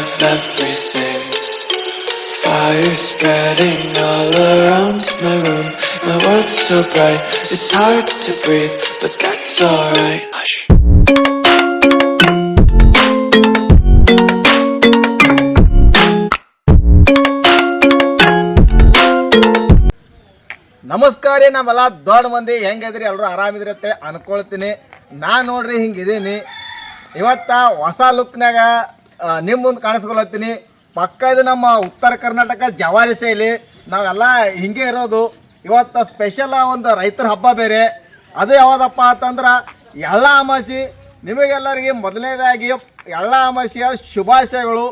of everything. Fire spreading all around my room. My world's so bright, it's hard to breathe, but that's alright. Hush. ನಮಸ್ಕಾರ ರೀ ನಮ್ಮೆಲ್ಲ ದೊಡ್ಡ ಮಂದಿ ಹೆಂಗಿದ್ರಿ ಎಲ್ಲರೂ ಆರಾಮಿದ್ರಿ ಅಂತೇಳಿ ಅನ್ಕೊಳ್ತೀನಿ ನಾನು ನೋಡ್ರಿ ಹಿಂಗಿದ್ದೀನಿ ಇವತ್ತ ಹೊಸ ಲುಕ್ನಾಗ ನಿಮ್ಮ ಮುಂದೆ ಕಾಣಿಸ್ಕೊಳತ್ತೀನಿ. ಪಕ್ಕ ಇದು ನಮ್ಮ ಉತ್ತರ ಕರ್ನಾಟಕ ಜವಾರಿ ಶೈಲಿ. ನಾವೆಲ್ಲ ಹಿಂಗೆ ಇರೋದು. ಇವತ್ತು ಸ್ಪೆಷಲ್ ಒಂದು ರೈತರ ಹಬ್ಬ ಬೇರೆ. ಅದು ಯಾವುದಪ್ಪ ಅಂತಂದ್ರೆ ಎಳ್ಳ ಅಮಾಸಿ. ನಿಮಗೆಲ್ಲರಿಗೆ ಮೊದಲನೇದಾಗಿ ಎಳ್ಳ ಅಮಾಸಿಯ ಶುಭಾಶಯಗಳು.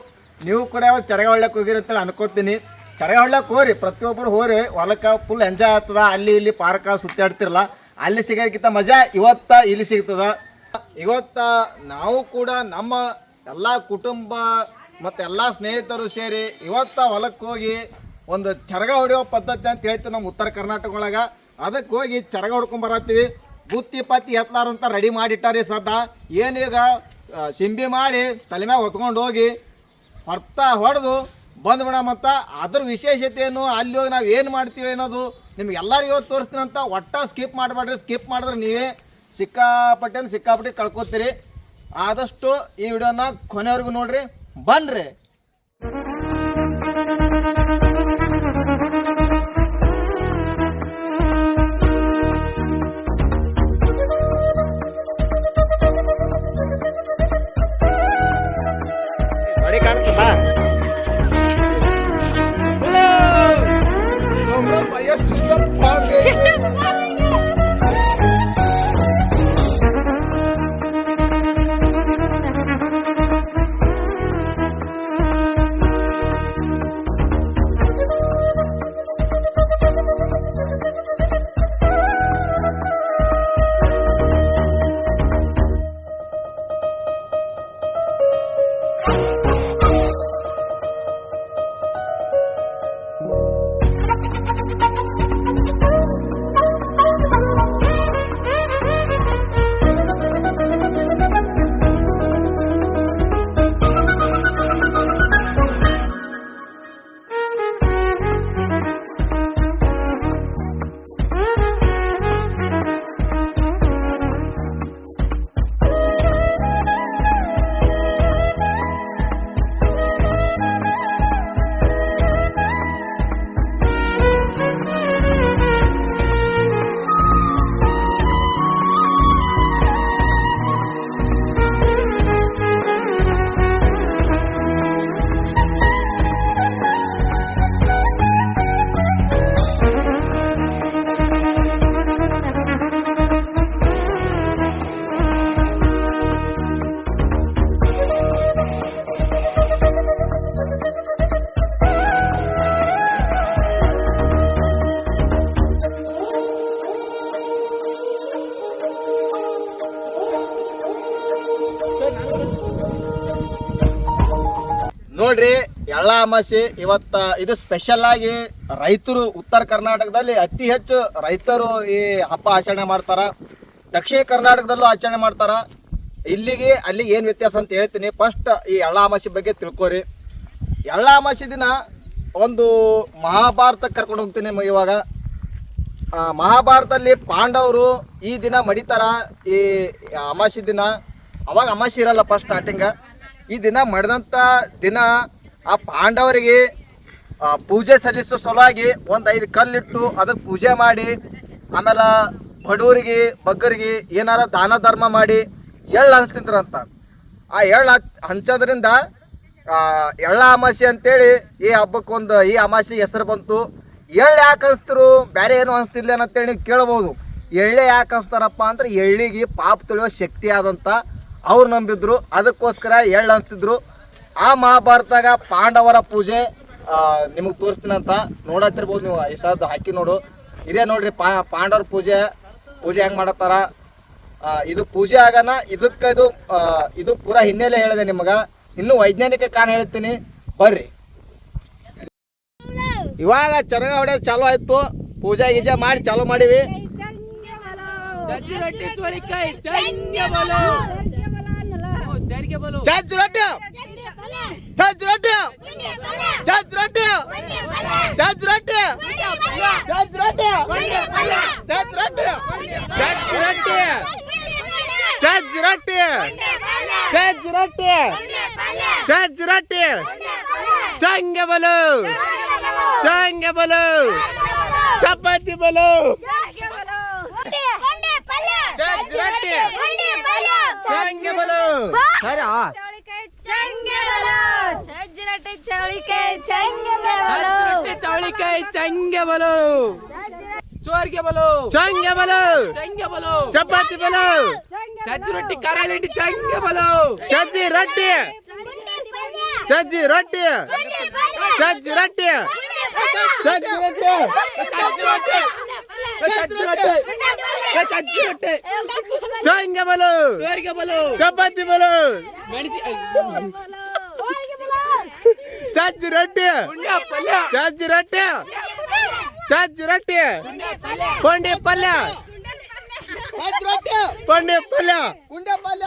ನೀವು ಕೂಡ ಯಾವತ್ತು ಚರಗ ಹೊಳ್ಯಕ್ಕೆ ಹೋಗಿರಂತೇಳಿ ಅನ್ಕೋತೀನಿ. ಚರಗ ಹೊಳ್ಯಕ್ಕೆ ಹೋರಿ ಪ್ರತಿಯೊಬ್ಬರು ಹೋರಿ ಹೊಲಕ್ಕೆ ಫುಲ್ ಎಂಜಾಯ್ ಆಗ್ತದ. ಅಲ್ಲಿ ಇಲ್ಲಿ ಪಾರ್ಕ ಸುತ್ತಾಡ್ತಿರಲ್ಲ ಅಲ್ಲಿ ಸಿಗೋಕ್ಕಿಂತ ಮಜಾ ಇವತ್ತ ಇಲ್ಲಿ ಸಿಗ್ತದ. ಇವತ್ತ ನಾವು ಕೂಡ ನಮ್ಮ ಎಲ್ಲ ಕುಟುಂಬ ಮತ್ತು ಎಲ್ಲ ಸ್ನೇಹಿತರು ಸೇರಿ ಇವತ್ತ ಹೊಲಕ್ಕೆ ಹೋಗಿ ಒಂದು ಚರಗ ಹೊಡೆಯೋ ಪದ್ಧತಿ ಅಂತ ಹೇಳ್ತೀವಿ ನಮ್ಮ ಉತ್ತರ ಕರ್ನಾಟಕ ಒಳಗೆ. ಅದಕ್ಕೆ ಹೋಗಿ ಚರಗ ಹೊಡ್ಕೊಂಡ್ ಬರತ್ತೀವಿ. ಬುತ್ತಿ ಪತ್ತಿ ಅಂತ ರೆಡಿ ಮಾಡಿಟ್ಟಾರಿ ಸದ್ದ ಏನೀಗ ಸಿಂಬಿ ಮಾಡಿ ತಲೆ ಮ್ಯಾಗ ಹೊತ್ಕೊಂಡು ಹೋಗಿ ಹೊರ್ತಾ ಹೊಡೆದು ಮತ್ತು ಅದ್ರ ವಿಶೇಷತೆ ಏನು? ಅಲ್ಲಿ ಹೋಗಿ ನಾವು ಏನು ಮಾಡ್ತೀವಿ ಅನ್ನೋದು ನಿಮ್ಗೆ ಎಲ್ಲರಿಗೂ ಇವತ್ತು ತೋರಿಸ್ತೀನಿ ಅಂತ ಒಟ್ಟ ಸ್ಕಿಪ್ ಮಾಡಬೇಡ್ರಿ. ಸ್ಕಿಪ್ ಮಾಡಿದ್ರೆ ನೀವೇ ಸಿಕ್ಕಾಪಟ್ಟೆ ಸಿಕ್ಕಾಪಟ್ಟೆ ಕಳ್ಕೊತೀರಿ. ಆದಷ್ಟು ಈ ವಿಡಿಯೋನ ಕೊನೆವರೆಗೂ ನೋಡ್ರಿ. ಬನ್ರಿ. ನೋಡ್ರಿ ಎಳ್ಳ ಅಮಾಸಿ, ಇವತ್ತ ಇದು ಸ್ಪೆಷಲ್ ಆಗಿ ರೈತರು ಉತ್ತರ ಕರ್ನಾಟಕದಲ್ಲಿ ಅತಿ ಹೆಚ್ಚು ರೈತರು ಈ ಹಬ್ಬ ಆಚರಣೆ ಮಾಡ್ತಾರ. ದಕ್ಷಿಣ ಕರ್ನಾಟಕದಲ್ಲೂ ಆಚರಣೆ ಮಾಡ್ತಾರ. ಇಲ್ಲಿಗೆ, ಅಲ್ಲಿಗೆ ಏನು ವ್ಯತ್ಯಾಸ ಅಂತ ಹೇಳ್ತೀನಿ. ಫಸ್ಟ್ ಈ ಎಳ್ಳ ಅಮಾಸಿ ಬಗ್ಗೆ ತಿಳ್ಕೊರಿ. ಎಳ್ಳ ಅಮಾಸಿ ದಿನ ಒಂದು ಮಹಾಭಾರತ ಕರ್ಕೊಂಡು ಹೋಗ್ತೀನಿ ಇವಾಗ. ಮಹಾಭಾರತದಲ್ಲಿ ಪಾಂಡವರು ಈ ದಿನ ಮಡಿತಾರ. ಈ ಅಮಾಸಿ ದಿನ. ಅವಾಗ ಅಮಾಸಿ ಇರಲ್ಲ ಫಸ್ಟ್ ಸ್ಟಾರ್ಟಿಂಗ ಈ ದಿನ ಮಾಡಿದಂಥ ದಿನ ಆ ಪಾಂಡವರಿಗೆ ಪೂಜೆ ಸಲ್ಲಿಸೋ ಸಲುವಾಗಿ ಒಂದು ಐದು ಕಲ್ಲಿಟ್ಟು ಅದಕ್ಕೆ ಪೂಜೆ ಮಾಡಿ, ಆಮೇಲೆ ಬಡವರಿಗೆ ಬಗ್ಗರಿಗೆ ಏನಾರ ದಾನ ಧರ್ಮ ಮಾಡಿ ಎಳ್ಳು ಹಂಚ್ತಿದ್ರಂತ ಆ ಎಳ್ಳು ಹಚ್ ಹಂಚೋದ್ರಿಂದ ಎಳ್ಳ ಅಮಾಸೆ ಅಂತೇಳಿ ಈ ಹಬ್ಬಕ್ಕೊಂದು, ಈ ಅಮಾಸೆ ಹೆಸರು ಬಂತು. ಎಳ್ಳು ಯಾಕೆ ಹಂಚ್ತಿರು? ಬೇರೆ ಏನು ಅನಿಸ್ತಿರ್ಲಿ ಅಂತೇಳಿ ನೀವು ಕೇಳ್ಬೋದು. ಎಳ್ಳೆ ಯಾಕೆ ಹಂಚ್ತಾರಪ್ಪ ಅಂದ್ರೆ ಎಳ್ಳಿಗೆ ಪಾಪ ತುಳಿಯೋ ಶಕ್ತಿ ಆದಂತ ಅವ್ರು ನಂಬಿದ್ರು ಅದಕ್ಕೋಸ್ಕರ ಎಳ್ಳು ಅಂತಿದ್ರು ಆ ಮಹಾಭಾರತದಾಗ ಪಾಂಡವರ ಪೂಜೆ ನಿಮಗೆ ತೋರಿಸ್ತೀನಂತ ನೋಡತ್ತಿರ್ಬೋದು ನೀವು ಈ ಹಾಕಿ ನೋಡು ಇದೇ ನೋಡ್ರಿ ಪಾ ಪಾಂಡವರ ಪೂಜೆ ಪೂಜೆ ಹೆಂಗೆ ಮಾಡತ್ತಾರ ಇದು ಪೂಜೆ ಆಗನ ಇದಕ್ಕೆ ಇದು ಇದು ಪೂರಾ ಹಿನ್ನೆಲೆ ಹೇಳಿದೆ ನಿಮಗೆ ಇನ್ನು ವೈಜ್ಞಾನಿಕ ಕಾರಣ ಹೇಳ್ತೀನಿ ಬರ್ರಿ ಇವಾಗ ಚರಗ ಹೊಡೆಯೋದು ಚಾಲು ಆಯ್ತು ಪೂಜೆ ಗೀಜೆ ಮಾಡಿ ಚಾಲು ಮಾಡಿವಿ जज रड्डे जज रड्डे जज रड्डे जज रड्डे जज रड्डे जज रड्डे जज रड्डे जज रट्टे जज रट्टे जज रट्टे चंगे बोलो चंगे बोलो चपाती बोलो जज रट्टे ಚಂಗೆ ಬಲು ಚಪಾತಿ ಬಲು ಚಜ್ಜ ರೊಟ್ಟಿ ಚಂಗೆ ಬಲು ಸರಿ ಚಜ್ಜಿರಟ್ಟಿ ಚೌಳಿಕಾಯಿ ಚಂಗೆ ಬಲು ಚೌಳಿಕಾಯಿ ಚಂಗೆ ಬಲು ಚೋರ್ಗೆ ಬಲು ಚಂಗೆ ಬಲು ಚಂಗೆ ಬಲು ಚಪಾತಿ ಬಲು ಸಜ್ಜಿ ರೊಟ್ಟಿ ಕರಾಳಿಂಡಿ ಚಂಗೆ ಬಲು ಚಜ್ಜಿ ರೊಟ್ಟಿ ಚಜ್ಜಿ ರೊಟ್ಟಿ ಚಜ್ಜಿ ರೊಟ್ಟಿ ಚಜ್ಜಿ ರೊಟ್ಟಿ ಸಜ್ಜಿ ರೊಟ್ಟಿ ಸಜ್ಜಿ ರೊಟ್ಟಿ ಸಜ್ಜಿ ರೊಟ್ಟಿ ಚಂಗೆ ಬಲು ಚೋರ್ಗೆ ಬಲು ಚಪಾತಿ ಬಲು ಮೆಣಸಿ ಚಜ್ಜಿ ರೊಟ್ಟಿ ಪುಂಡ್ಯ ಪಲ್ಯ ಚಜ್ಜಿ ರೊಟ್ಟಿ ಚಜ್ಜಿ ರೊಟ್ಟಿ ಪುಂಡಿ ಪಲ್ಯ ಪುಂಡಿ ಪಲ್ಯ ಕುಂಡೆ ಪಲ್ಯ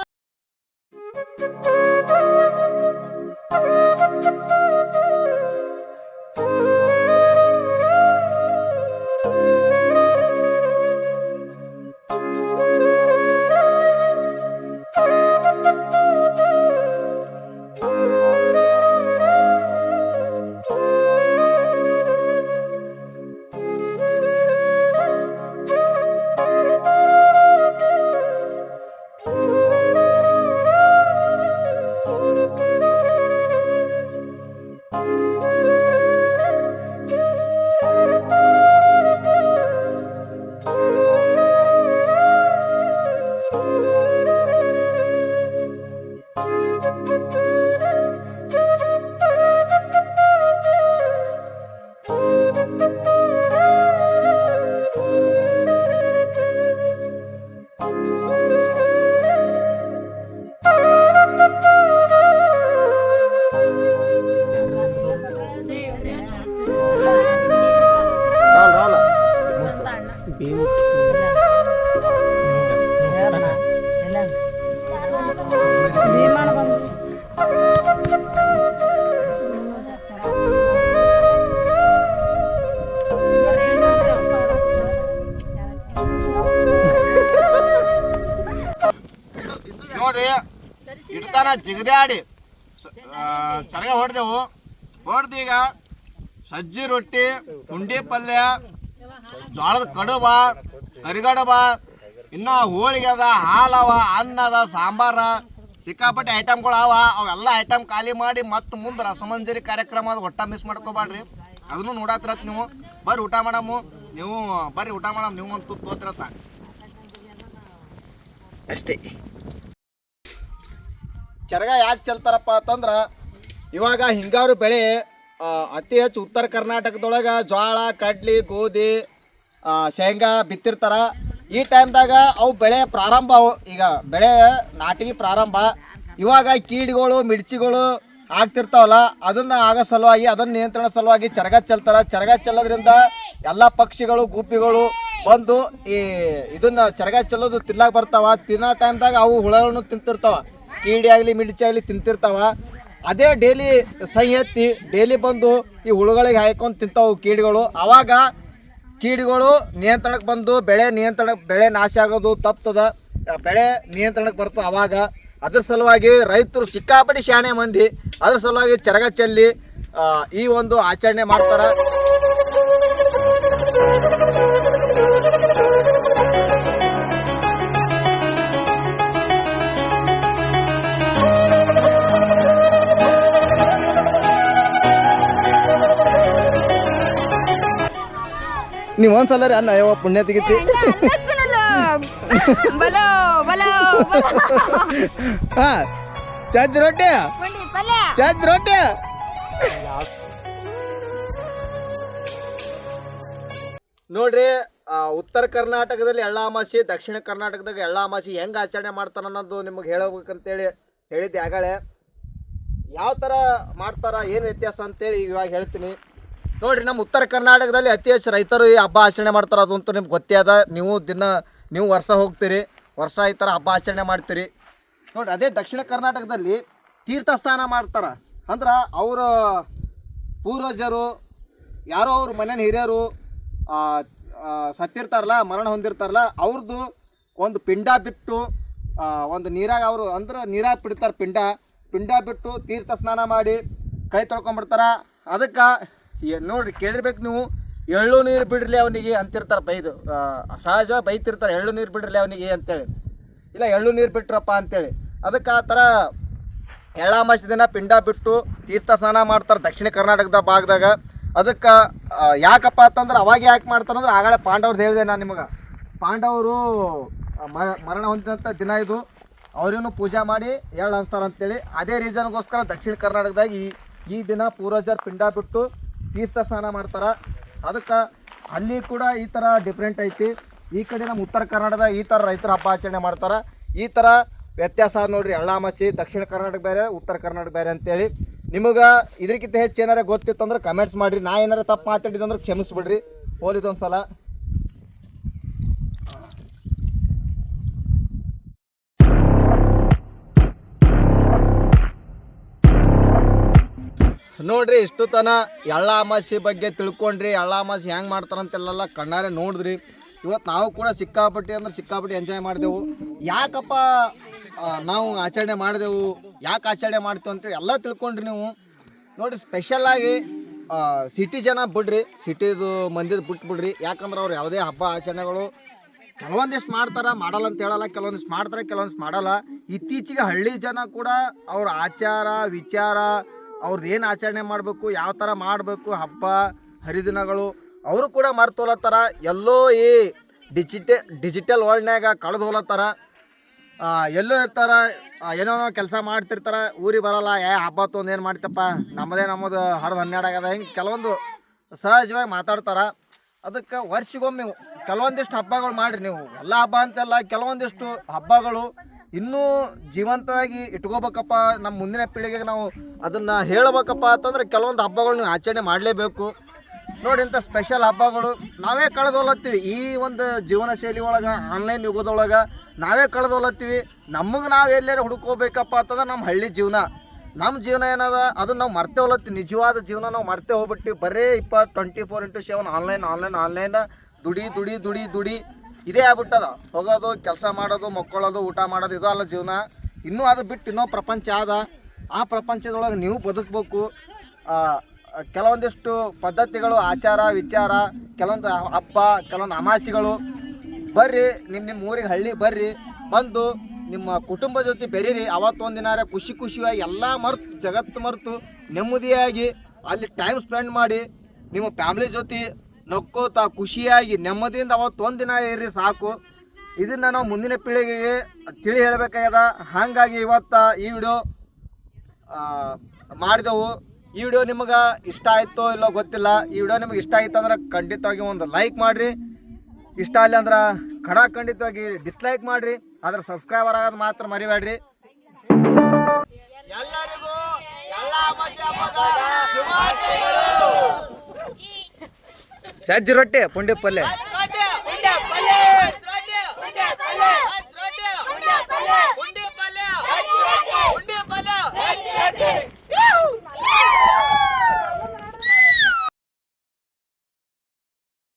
Música ಇಡ್ತಾನ ಜಿಗದಾಡಿ ಚರಗ ಹೊಡೆದೆವು. ಹೊಡೆದು ಈಗ ಸಜ್ಜಿ ರೊಟ್ಟಿ, ಪುಂಡಿ ಪಲ್ಯ, ಜೋಳದ ಕಡುಬ ಕರಿಗಡಬ ಇನ್ನ ಹೋಳಿಗೆ ಅದ, ಹಾಲು ಅವ, ಅನ್ನ ಅದ, ಸಾಂಬಾರ, ಸಿಕ್ಕಾಪಟ್ಟೆ ಐಟಮ್ಗಳು ಅವ. ಅವೆಲ್ಲ ಐಟಮ್ ಖಾಲಿ ಮಾಡಿ ಮತ್ತೆ ಮುಂದೆ ರಸಮಂಜರಿ ಕಾರ್ಯಕ್ರಮ ಅದು ಒಟ್ಟ ಮಿಸ್ ಮಾಡ್ಕೋಬೇಡ್ರಿ ಅದನ್ನು ನೋಡತ್ತಿರತ್ತೆ ನೀವು. ಬರ್ರಿ ಊಟ ಮಾಡಮು ನೀವು, ಬರ್ರಿ ಊಟ ಮಾಡಮ್ ನೀವು ತುತ್ತು ತೋತಿರತ್ತ ಅಷ್ಟೇ. ಚರಗ ಯಾಕೆ ಚೆಲ್ತಾರಪ್ಪ ಅಂತಂದ್ರೆ ಇವಾಗ ಹಿಂಗಾರು ಬೆಳೆ ಅತಿ ಹೆಚ್ಚು ಉತ್ತರ ಕರ್ನಾಟಕದೊಳಗೆ ಜೋಳ ಕಡ್ಲಿ, ಗೋಧಿ ಶೇಂಗಾ ಬಿತ್ತಿರ್ತಾರ. ಈ ಟೈಮ್ದಾಗ ಅವು ಬೆಳೆ ಪ್ರಾರಂಭ ಈಗ ಬೆಳೆ ನಾಟಿ ಪ್ರಾರಂಭ. ಇವಾಗ ಕೀಡಿಗಳು, ಮಿರ್ಚಿಗಳು ಆಗ್ತಿರ್ತಾವಲ್ಲ, ಅದನ್ನ ಆಗೋ ಸಲುವಾಗಿ, ಅದನ್ನ ನಿಯಂತ್ರಣ ಸಲುವಾಗಿ ಚರಗ ಚೆಲ್ತಾರೆ. ಚರಗ ಚೆಲ್ಲೋದ್ರಿಂದ ಎಲ್ಲ ಪಕ್ಷಿಗಳು, ಗುಬ್ಬಿಗಳು ಬಂದು ಈ ಇದನ್ನ ಚರಗ ಚೆಲ್ಲೋದು ತಿನ್ನಕ್ಕೆ ಬರ್ತಾವ. ತಿನ್ನೋ ಟೈಮ್ದಾಗ ಅವು ಹುಳಗಳನ್ನು ತಿಂತಿರ್ತಾವ. ಕೀಡಿ ಆಗಲಿ ಮಿಡ್ಚಿ ಆಗಲಿ ತಿಂತಿರ್ತಾವ. ಅದೇ ಡೈಲಿ ಸೈ ಎತ್ತಿ ಡೈಲಿ ಬಂದು ಈ ಹುಳುಗಳಿಗೆ ಹಾಯ್ಕೊಂಡು ತಿಂತಾವು ಕೀಡಿಗಳು. ಆವಾಗ ಕೀಡಿಗಳು ನಿಯಂತ್ರಣಕ್ಕೆ ಬಂದು ಬೆಳೆ ನಿಯಂತ್ರಣ, ಬೆಳೆ ನಾಶ ಆಗೋದು ತಪ್ತದ. ಬೆಳೆ ನಿಯಂತ್ರಣಕ್ಕೆ ಬರ್ತದೆ ಆವಾಗ ಅದ್ರ ಸಲುವಾಗಿ ರೈತರು ಸಿಕ್ಕಾಪಡಿ ಶಾಣೆ ಮಂದಿ. ಅದ್ರ ಸಲುವಾಗಿ ಚರಗ ಚೆಲ್ಲಿ ಈ ಒಂದು ಆಚರಣೆ ಮಾಡ್ತಾರ. ನೀವು ಒಂದ್ಸಲ ರೀ ಅನ್ನ ಯಾವ ಪುಣ್ಯ ತೆಗಿತಿ. ಬಲೋ ಬಲೋ ಹಾ ಚಜ್ಜ ರೊಟ್ಟಿ. ಚಜ್ ರೊಟ್ಟಿ. ನೋಡ್ರಿ ಆ, ಉತ್ತರ ಕರ್ನಾಟಕದಲ್ಲಿ ಎಳ್ಳ ಅಮಾಸಿ ದಕ್ಷಿಣ ಕರ್ನಾಟಕದಾಗ ಎಳ್ಳ ಅಮಾಸಿ ಹೆಂಗೆ ಆಚರಣೆ ಮಾಡ್ತಾರ ಅನ್ನೋದು ನಿಮಗೆ ಹೇಳಬೇಕಂತೇಳಿ ಹೇಳಿದ್ದೆ. ಆಗಳೆ ಯಾವ ಥರ ಮಾಡ್ತಾರ ಏನು ವ್ಯತ್ಯಾಸ ಅಂತೇಳಿ ಇವಾಗ ಹೇಳ್ತೀನಿ. ನೋಡ್ರಿ ನಮ್ಮ ಉತ್ತರ ಕರ್ನಾಟಕದಲ್ಲಿ ಅತಿ ಹೆಚ್ಚು ರೈತರು ಈ ಹಬ್ಬ ಆಚರಣೆ ಮಾಡ್ತಾರೆ. ಅದು ಅಂತೂ ನಿಮ್ಗೆ ಗೊತ್ತೇ ಅದ. ನೀವು ದಿನ, ನೀವು ವರ್ಷ ಹೋಗ್ತೀರಿ, ವರ್ಷ ಈ ಥರ ಹಬ್ಬ ಆಚರಣೆ ಮಾಡ್ತೀರಿ. ನೋಡ್ರಿ, ಅದೇ ದಕ್ಷಿಣ ಕರ್ನಾಟಕದಲ್ಲಿ ತೀರ್ಥಸ್ಥಾನ ಮಾಡ್ತಾರ. ಅಂದ್ರೆ ಅವರ ಪೂರ್ವಜರು, ಯಾರೋ ಅವ್ರ ಮನೆ ಹಿರಿಯರು ಸತ್ತಿರ್ತಾರಲ್ಲ, ಮರಣ ಹೊಂದಿರ್ತಾರಲ್ಲ ಅವ್ರದ್ದು ಒಂದು ಪಿಂಡ ಬಿಟ್ಟು ಒಂದು ನೀರಾಗ ಅವರು ಅಂದ್ರೆ ನೀರಾಗ ಬಿಡ್ತಾರೆ ಪಿಂಡ. ಪಿಂಡ ಬಿಟ್ಟು ತೀರ್ಥ ಸ್ನಾನ ಮಾಡಿ ಕೈ ತೊಳ್ಕೊಂಬಿಡ್ತಾರ ಅದಕ್ಕೆ ನೋಡ್ರಿ ಕೇಳಿರ್ಬೇಕು ನೀವು. ಎಳ್ಳು ನೀರು ಬಿಡ್ರಿ ಅವನಿಗೆ ಅಂತಿರ್ತಾರೆ ಬೈದು ಸಹಜವಾಗಿ ಬೈತಿರ್ತಾರೆ, ಎಳ್ಳು ನೀರು ಬಿಡ್ರಿ ಅವನಿಗೆ ಅಂತೇಳಿ. ಇಲ್ಲ, ಎಳ್ಳು ನೀರು ಬಿಟ್ರಪ್ಪ ಅಂತೇಳಿ. ಅದಕ್ಕೆ ಆ ಥರ ಎಳ್ಳಾಮಾಸಿ ದಿನ ಪಿಂಡ ಬಿಟ್ಟು ತೀರ್ಥ ಸ್ನಾನ ಮಾಡ್ತಾರೆ ದಕ್ಷಿಣ ಕರ್ನಾಟಕದ ಭಾಗದಾಗ. ಅದಕ್ಕೆ ಯಾಕಪ್ಪ ಅಂತಂದ್ರೆ ಅವಾಗ ಯಾಕೆ ಮಾಡ್ತಾರಂದ್ರೆ ಆಗಳೇ ಪಾಂಡವ್ರದ್ದು ಹೇಳಿದೆ ನಾನು ನಿಮಗೆ. ಪಾಂಡವರು ಮರಣ ಹೊಂದಿದಂಥ ದಿನ ಇದು. ಅವ್ರೇನು ಪೂಜೆ ಮಾಡಿ ಅಂತಾರೆ ಅಂತೇಳಿ ಅದೇ ರೀಸನ್ಗೋಸ್ಕರ ದಕ್ಷಿಣ ಕರ್ನಾಟಕದಾಗ ಈ ಈ ದಿನ ಪೂರ್ವಜರ ಪಿಂಡ ಬಿಟ್ಟು ತೀರ್ಥ ಸ್ನಾನ ಮಾಡ್ತಾರೆ. ಅದಕ್ಕೆ ಅಲ್ಲಿ ಕೂಡ ಈ ಥರ ಡಿಫ್ರೆಂಟ್ ಐತಿ. ಈ ಕಡೆ ನಮ್ಮ ಉತ್ತರ ಕರ್ನಾಟಕದ ಈ ಥರ ರೈತರ ಹಬ್ಬ ಆಚರಣೆ ಮಾಡ್ತಾರೆ. ಈ ಥರ ವ್ಯತ್ಯಾಸ ನೋಡಿರಿ ಎಳ್ಳಾಮಸಿ ದಕ್ಷಿಣ ಕರ್ನಾಟಕ ಬೇರೆ, ಉತ್ತರ ಕರ್ನಾಟಕ ಬೇರೆ ಅಂತೇಳಿ. ನಿಮಗೆ ಇದಕ್ಕಿಂತ ಹೆಚ್ಚು ಏನಾರ ಗೊತ್ತಿತ್ತು ಅಂದ್ರೆ ಕಮೆಂಟ್ಸ್ ಮಾಡಿರಿ. ನಾ ಏನಾರ ತಪ್ಪು ಮಾತಾಡಿದಂದ್ರೆ ಕ್ಷಮಿಸ್ಬಿಡ್ರಿ. ಹೋಲಿದೊಂದು ಸಲ ನೋಡ್ರಿ ಇಷ್ಟು ತನ ಎಳ್ಳ ಅಮಾಸಿ ಬಗ್ಗೆ ತಿಳ್ಕೊಂಡ್ರಿ, ಎಳ್ಳ ಅಮಾಸಿ ಹೆಂಗೆ ಮಾಡ್ತಾರಂತೆಲ್ಲ ಕಣ್ಣಾರೆ ನೋಡಿದ್ರಿ. ಇವತ್ತು ನಾವು ಕೂಡ ಸಿಕ್ಕಾಪಟ್ಟಿ ಅಂದ್ರೆ ಸಿಕ್ಕಾಪಟ್ಟಿ ಎಂಜಾಯ್ ಮಾಡಿದೆವು. ಯಾಕಪ್ಪ ನಾವು ಆಚರಣೆ ಮಾಡಿದೆವು? ಯಾಕೆ ಆಚರಣೆ ಮಾಡ್ತೇವೆ ಅಂತೇಳಿ ಎಲ್ಲ ತಿಳ್ಕೊಂಡ್ರಿ ನೀವು. ನೋಡ್ರಿ ಸ್ಪೆಷಲಾಗಿ ಸಿಟಿ ಜನ ಬಿಡ್ರಿ. ಸಿಟಿದು ಮಂದಿದು ಬಿಟ್ಬಿಡ್ರಿ ಯಾಕಂದ್ರೆ ಅವ್ರು ಯಾವುದೇ ಹಬ್ಬ, ಆಚರಣೆಗಳು ಕೆಲವೊಂದಿಷ್ಟು ಮಾಡ್ತಾರೆ, ಮಾಡಲ್ಲ ಅಂತ ಹೇಳಲ್ಲ. ಕೆಲವೊಂದಿಷ್ಟು ಮಾಡ್ತಾರೆ, ಕೆಲವೊಂದಿಷ್ಟು ಮಾಡಲ್ಲ. ಇತ್ತೀಚೆಗೆ ಹಳ್ಳಿ ಜನ ಕೂಡ ಅವ್ರ ಆಚಾರ, ವಿಚಾರ ಅವ್ರದ್ದು ಏನು ಆಚರಣೆ ಮಾಡಬೇಕು, ಯಾವ ಥರ ಮಾಡಬೇಕು, ಹಬ್ಬ, ಹರಿದಿನಗಳು, ಅವರು ಕೂಡ ಮರ್ತೋಲತ್ತಾರ ಎಲ್ಲೋ ಈ ಡಿಜಿಟೆ, ಡಿಜಿಟಲ್ ವರ್ಲ್ಡ್ನ್ಯಾಗ ಕಳೆದು ಹೋಲತ್ತಾರ. ಎಲ್ಲೋ ಇರ್ತಾರ ಏನೋ ಕೆಲಸ ಮಾಡ್ತಿರ್ತಾರ. ಊರಿಗೆ ಬರಲ್ಲ, ಏ, ಹಬ್ಬ ತೊಂದು ಏನು ಮಾಡ್ತಪ್ಪ ನಮ್ಮದೇ ನಮ್ಮದು ಹರಿದು ಹನ್ನೆರಡು ಆಗ್ಯದ. ಹಿಂಗೆ ಕೆಲವೊಂದು ಸಹಜವಾಗಿ ಮಾತಾಡ್ತಾರ. ಅದಕ್ಕೆ ವರ್ಷಗೊಮ್ಮೆ ಕೆಲವೊಂದಿಷ್ಟು ಹಬ್ಬಗಳು ಮಾಡಿರಿ ನೀವು. ಎಲ್ಲ ಹಬ್ಬ ಅಂತೆಲ್ಲ ಕೆಲವೊಂದಿಷ್ಟು ಹಬ್ಬಗಳು ಇನ್ನೂ ಜೀವಂತವಾಗಿ ಇಟ್ಕೋಬೇಕಪ್ಪ ನಮ್ಮ ಮುಂದಿನ ಪೀಳಿಗೆಗೆ ನಾವು ಅದನ್ನು ಹೇಳಬೇಕಪ್ಪ ಅಂತಂದ್ರೆ ಕೆಲವೊಂದು ಹಬ್ಬಗಳನ್ನ ಆಚರಣೆ ಮಾಡಲೇಬೇಕು. ನೋಡಿ ಇಂಥ ಸ್ಪೆಷಲ್ ಹಬ್ಬಗಳು, ನಾವೇ ಕಳೆದೊಲತ್ತೀವಿ ಈ ಒಂದು ಜೀವನ ಶೈಲಿ ಒಳಗೆ ಆನ್ಲೈನ್ ಯುಗದೊಳಗೆ ನಾವೇ ಕಳೆದೊಲತ್ತೀವಿ ನಮಗೆ ನಾವು ಎಲ್ಲೇ ಹುಡುಕೋಬೇಕಪ್ಪ ಅಂತಂದ್ರೆ ನಮ್ಮ ಹಳ್ಳಿ ಜೀವನ. ನಮ್ಮ ಜೀವನ ಏನದ? ಅದು ನಾವು ಮರ್ತೇ ಹೋಲತ್ತೀವಿ. ನಿಜವಾದ ಜೀವನ ನಾವು ಮರ್ತೆ ಹೋಗ್ಬಿಟ್ಟು ಬರೀ ಇಪ್ಪತ್ತು twenty four into seven online online online ದುಡಿ ದುಡಿ ದುಡಿ ದುಡಿ. ಇದೇ ಆಗ್ಬಿಟ್ಟದ. ಹೋಗೋದು, ಕೆಲಸ ಮಾಡೋದು, ಮಕ್ಕೊಳ್ಳೋದು, ಊಟ ಮಾಡೋದು, ಇದು ಅಲ್ಲ ಜೀವನ. ಇನ್ನೂ ಅದು ಬಿಟ್ಟು ಇನ್ನೂ ಪ್ರಪಂಚ ಆದ. ಆ ಪ್ರಪಂಚದೊಳಗೆ ನೀವು ಬದುಕಬೇಕು. ಕೆಲವೊಂದಿಷ್ಟು ಪದ್ಧತಿಗಳು, ಆಚಾರ, ವಿಚಾರ, ಕೆಲವೊಂದು ಹಬ್ಬ, ಕೆಲವೊಂದು ಅಮಾಸಿಗಳು. ಬರ್ರಿ ನಿಮ್ಮ ನಿಮ್ಮ ಊರಿಗೆ ಹಳ್ಳಿ ಬರ್ರಿ. ಬಂದು ನಿಮ್ಮ ಕುಟುಂಬ ಜೊತೆ ಬೆರೀರಿ. ಅವತ್ತೊಂದು ದಿನಾರ ಖುಷಿ ಖುಷಿಯಾಗಿ ಎಲ್ಲ ಮರ್ತು, ಜಗತ್ತು ಮರೆತು ನೆಮ್ಮದಿಯಾಗಿ ಅಲ್ಲಿ ಟೈಮ್ ಸ್ಪೆಂಡ್ ಮಾಡಿ, ನಿಮ್ಮ ಫ್ಯಾಮ್ಲಿ ಜೊತೆ ನಕ್ಕೋತ ಖುಷಿಯಾಗಿ ನೆಮ್ಮದಿಯಿಂದ ಅವತ್ತೊಂದು ದಿನ ಇರ್ರಿ ಸಾಕು. ಇದನ್ನು ನಾವು ಮುಂದಿನ ಪೀಳಿಗೆಗೆ ತಿಳಿ ಹೇಳಬೇಕಾಗ್ಯದ. ಹಾಗಾಗಿ ಇವತ್ತು ಈ ವಿಡಿಯೋ ಮಾಡಿದೆವು. ಈ ವಿಡಿಯೋ ನಿಮಗೆ ಇಷ್ಟ ಆಯಿತೋ ಇಲ್ಲೋ ಗೊತ್ತಿಲ್ಲ. ಈ ವಿಡಿಯೋ ನಿಮಗೆ ಇಷ್ಟ ಆಯಿತು ಅಂದ್ರೆ ಖಂಡಿತವಾಗಿ ಒಂದು ಲೈಕ್ ಮಾಡಿರಿ. ಇಷ್ಟ ಇಲ್ಲ ಅಂದ್ರೆ ಖಡ ಖಂಡಿತವಾಗಿ ಡಿಸ್ಲೈಕ್ ಮಾಡಿರಿ. ಆದ್ರೆ ಸಬ್ಸ್ಕ್ರೈಬರ್ ಆಗೋದು ಮಾತ್ರ ಮರಿಬೇಡ್ರಿ. ಎಲ್ಲರಿಗೂ ಎಲ್ಲ ಸಜ್ಜಿ ರೊಟ್ಟಿ ಪುಂಡಿ ಪಲ್ಯ.